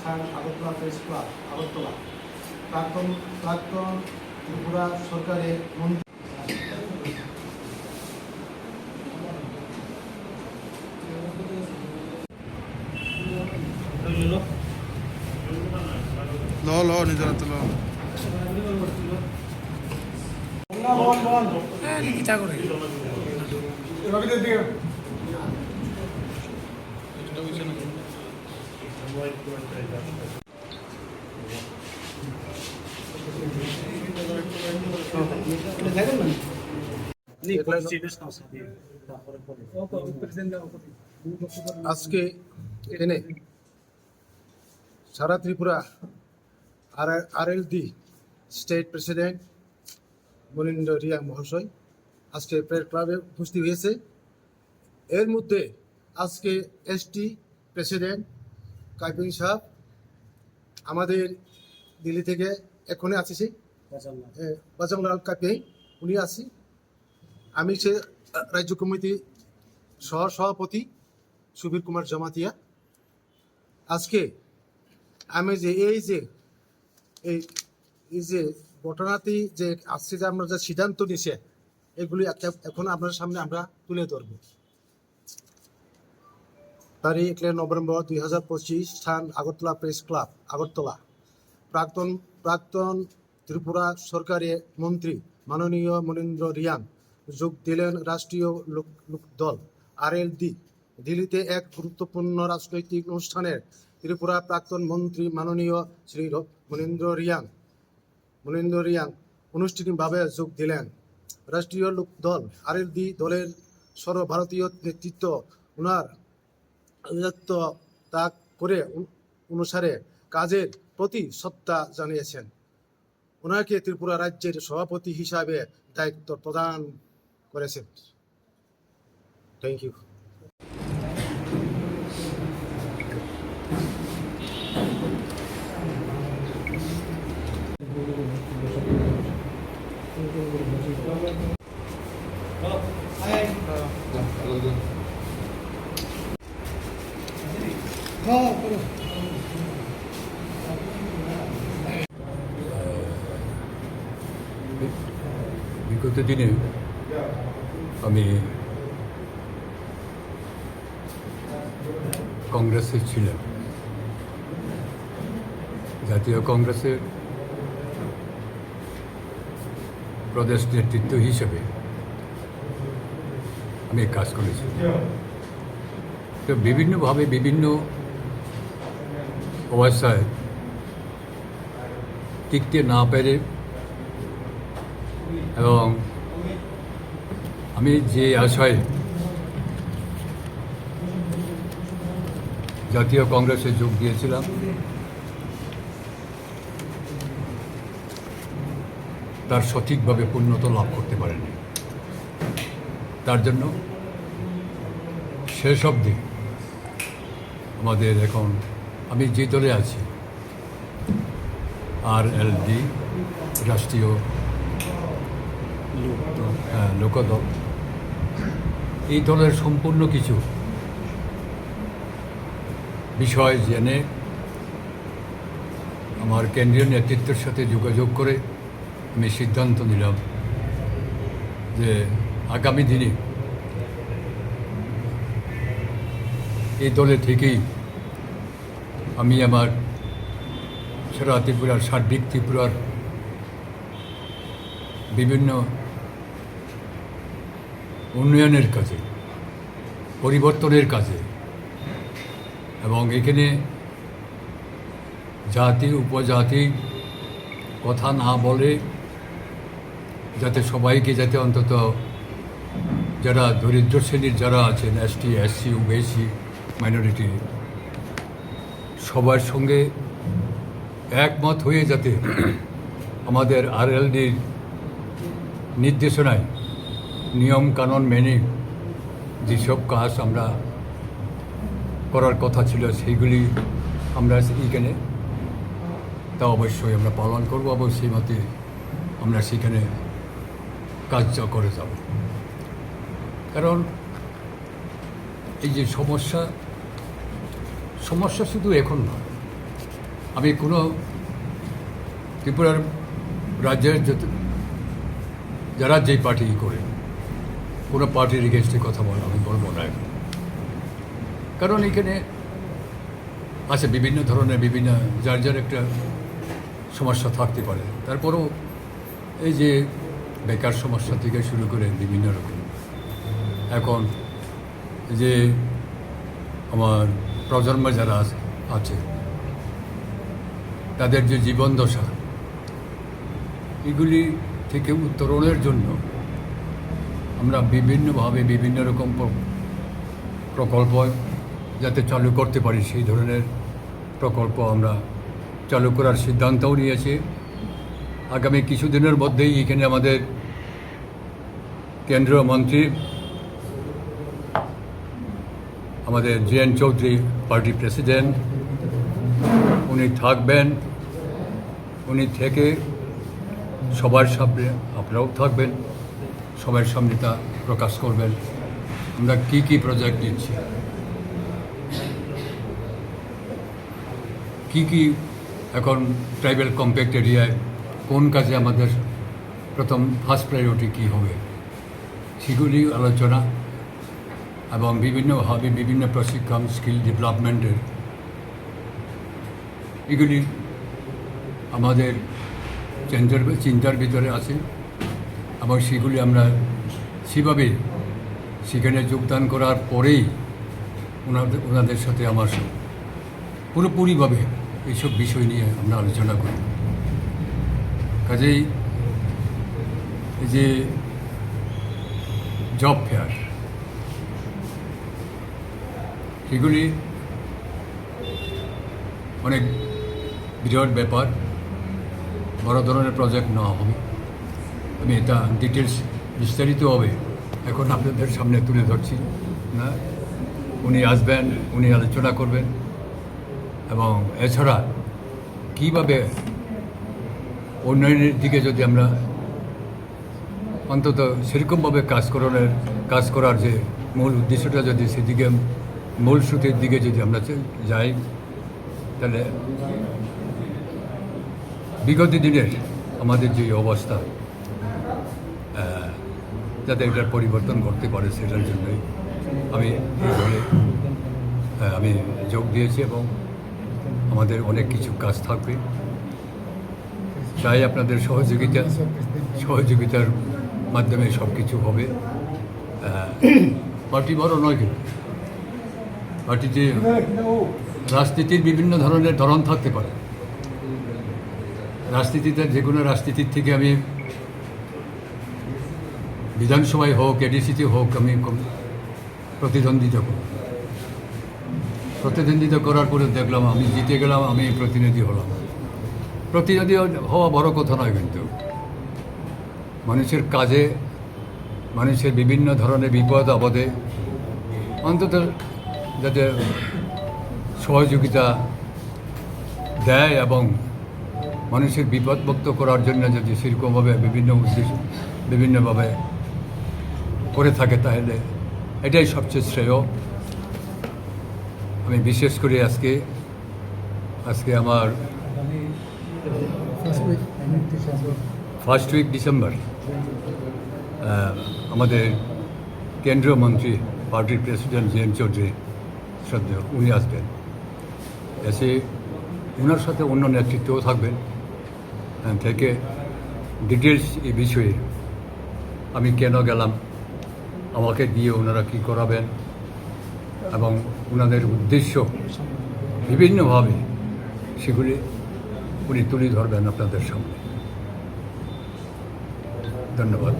স্থান Agartala press club Agartala. প্রাক্তন প্রাক্তন ত্রিপুরা সরকারের মন্ত্রী। ল ল নিজের হাতে ল আজকে এখানে সারা ত্রিপুরা আর R L D state president Manindra Riya মহাশয় আজকে প্রেয়ার ক্লাবে উপস্থিত হয়েছে। এর মধ্যে আজকে এসটি প্রেসিডেন্ট কাইপিং সাহেব আমাদের দিল্লি থেকে এখনই আসিছি। বাজামলাল কাইপিং উনি আছি আমি সে রাজ্য কমিটি সহ সভাপতি সুবীর কুমার জমাতিয়া। আজকে আমি যে এই যে এই যে ঘটনাটি যে আজকে যে আমরা যে সিদ্ধান্ত নিছে এগুলি এখন আপনার সামনে আমরা তুলে ধরব। তারিখ এক নভেম্বর দুই হাজার পঁচিশ, স্থান আগরতলা প্রেস ক্লাব, আগরতলা। প্রাক্তন প্রাক্তন ত্রিপুরা সরকারের মন্ত্রী মাননীয় মনীন্দ্র রিয়াং যোগ দিলেন রাষ্ট্রীয় লোক লোক দল ডি দিল্লিতে এক গুরুত্বপূর্ণ রাজনৈতিক অনুষ্ঠানের ত্রিপুরা প্রাক্তন মন্ত্রী মাননীয় শ্রী মনীন্দ্র রিয়াং মনীন্দ্র রিয়াং আনুষ্ঠানিকভাবে যোগ দিলেন। রাষ্ট্রীয় লোক দল আর এল ডি দলের সর্বভারতীয় নেতৃত্ব ওনার আনুগত্য ত্যাগ করে অনুসারে কাজের প্রতি সত্তা জানিয়েছেন। ওনাকে ত্রিপুরা রাজ্যের সভাপতি হিসাবে দায়িত্ব প্রদান করেছেন। থ্যাংক ইউ বিগত দিনে আমি কংগ্রেসে ছিলাম জাতীয় কংগ্রেসের প্রদেশ নেতৃত্ব হিসেবে আমি কাজ করেছি। তো বিভিন্নভাবে বিভিন্ন অবস্থায় টিকতে না পেরে এবং আমি যে আশায় জাতীয় কংগ্রেসে যোগ দিয়েছিলাম, তার সঠিকভাবে পূর্ণতা লাভ করতে পারেনি। তার জন্য শেষ অবধি আমাদের এখন আমি যে দলে আছি, আর এল ডি, রাষ্ট্রীয় হ্যাঁ লোকদল। এই দলের সম্পূর্ণ কিছু বিষয় জেনে আমার কেন্দ্রীয় নেতৃত্বের সাথে যোগাযোগ করে আমি সিদ্ধান্ত নিলাম যে আগামী দিনে এই দলে থেকেই আমি আমার সারা ত্রিপুরার সার্বিক ত্রিপুরার বিভিন্ন উন্নয়নের কাজে, পরিবর্তনের কাজে এবং এখানে জাতি, উপজাতি কথা না বলে যাতে সবাইকে যাতে অন্তত যারা দরিদ্র শ্রেণির যারা আছেন, এসটি, এসসি, ওবিসি, মাইনরিটি, সবার সঙ্গে একমত হয়ে যাতে আমাদের আরএলডির নির্দেশনায় নিয়ম কানুন মেনে যেসব কাজ আমরা করার কথা ছিল সেইগুলি আমরা এইখানে, তা অবশ্যই আমরা পালন করব সেই মতে আমরা সেখানে কাজটা করে যাব। কারণ এই যে সমস্যা সমস্যা শুধু এখন নয় আমি কোনো ত্রিপুরার রাজ্যের যারা যেই পার্টি করে কোনো পার্টির এগেনস্টে কথা বলা, আমি বলব না এখন। কারণ এখানে আছে বিভিন্ন ধরনের, বিভিন্ন যার যার একটা সমস্যা থাকতে পারে তারপরও এই যে বেকার সমস্যা থেকে শুরু করে বিভিন্ন রকম এখন যে আমার প্রজন্ম যারা আছে আছে, তাদের যে জীবন দশা এগুলি থেকে উত্তরণের জন্য আমরা বিভিন্নভাবে বিভিন্ন রকম প্র- প্রকল্প যাতে চালু করতে পারি, সেই ধরনের প্রকল্প আমরা চালু করার সিদ্ধান্তও নিয়েছি। আগামী কিছুদিনের মধ্যেই এখানে আমাদের কেন্দ্রীয় মন্ত্রী আমাদের J N Chowdhury, party president, উনি থাকবেন। উনি থেকে সবার সামনে আপনারাও থাকবেন। সবার সামনে তা প্রকাশ করবেন। আমরা কি কি প্রজেক্ট দিচ্ছি কি কি এখন ট্রাইবেল কম্প্যাক্ট এরিয়ায় কোন কাজে আমাদের প্রথম ফার্স্ট প্রায়োরিটি কী হবে? সেগুলি আলোচনা এবং বিভিন্নভাবে বিভিন্ন প্রশিক্ষণ স্কিল ডেভেলপমেন্টের এগুলি আমাদের চিন্তার ভিতরে আছে। এবং সেগুলি আমরা সেভাবে সেখানে যোগদান করার পরেই ওনাদের ওনাদের সাথে আমার পুরোপুরিভাবে এইসব বিষয় নিয়ে আমরা আলোচনা করি। কাজেই এই যে জব ফেয়ার সেগুলি অনেক বিরাট ব্যাপার, বড় ধরনের প্রজেক্ট নেওয়া হবে। আমি এটা ডিটেলস বিস্তারিত হবে। এখন আপনাদের সামনে তুলে ধরছি, না? উনি আসবেন, উনি আলোচনা করবেন। এবং এছাড়া কীভাবে উন্নয়নের দিকে যদি আমরা অন্তত সেরকমভাবে কাজ কাজ করার যে মূল উদ্দেশ্যটা যদি সেদিকে, মূল সুতের দিকে যদি আমরা যাই, তাহলে বিগত দিনের আমাদের যে অবস্থা যাতে এটার পরিবর্তন করতে পারে সেটার জন্যই আমি আমি যোগ দিয়েছি এবং আমাদের অনেক কিছু কাজ থাকবে। চাই আপনাদের সহযোগিতা, সহযোগিতার মাধ্যমে সব কিছু হবে পার্টি বড় নয় কিন্তু। পার্টিতে রাজনীতির বিভিন্ন ধরনের ধরন থাকতে পারে। রাজনীতিতে যে কোনো রাজনীতির থেকে আমি বিধানসভায় হোক এডিসিতে হোক, আমি প্রতিদ্বন্দ্বিতা করি প্রতিদ্বন্দ্বিতা করার পরে দেখলাম আমি জিতে গেলাম, আমি প্রতিনিধি হলাম। প্রতিনিধি হওয়া বড় কথা নয় কিন্তু। মানুষের কাজে, মানুষের বিভিন্ন ধরনের বিপদ, আপদে অন্তত যাতে সহযোগিতা দেয় এবং মানুষের বিপদমুক্ত করার জন্য যদি সেরকমভাবে বিভিন্ন উদ্দেশ্য, বিভিন্নভাবে করে থাকে তাহলে এটাই সবচেয়ে শ্রেয়। আমি বিশেষ করে আজকে আজকে আমার ফার্স্ট উইক ডিসেম্বর আমাদের কেন্দ্রীয় মন্ত্রী পার্টির প্রেসিডেন্ট জে এন চৌধুরী শ্রদ্ধেয় উনি আসবেন। এসে ওনার সাথে অন্য নেতৃত্বও থাকবেন। থেকে ডিটেলস এই বিষয়ে আমি কেন গেলাম? আমাকে দিয়ে ওনারা কী করাবেন এবং ওনাদের উদ্দেশ্য বিভিন্নভাবে সেগুলি উনি তুলে ধরবেন আপনাদের সামনে। ধন্যবাদ।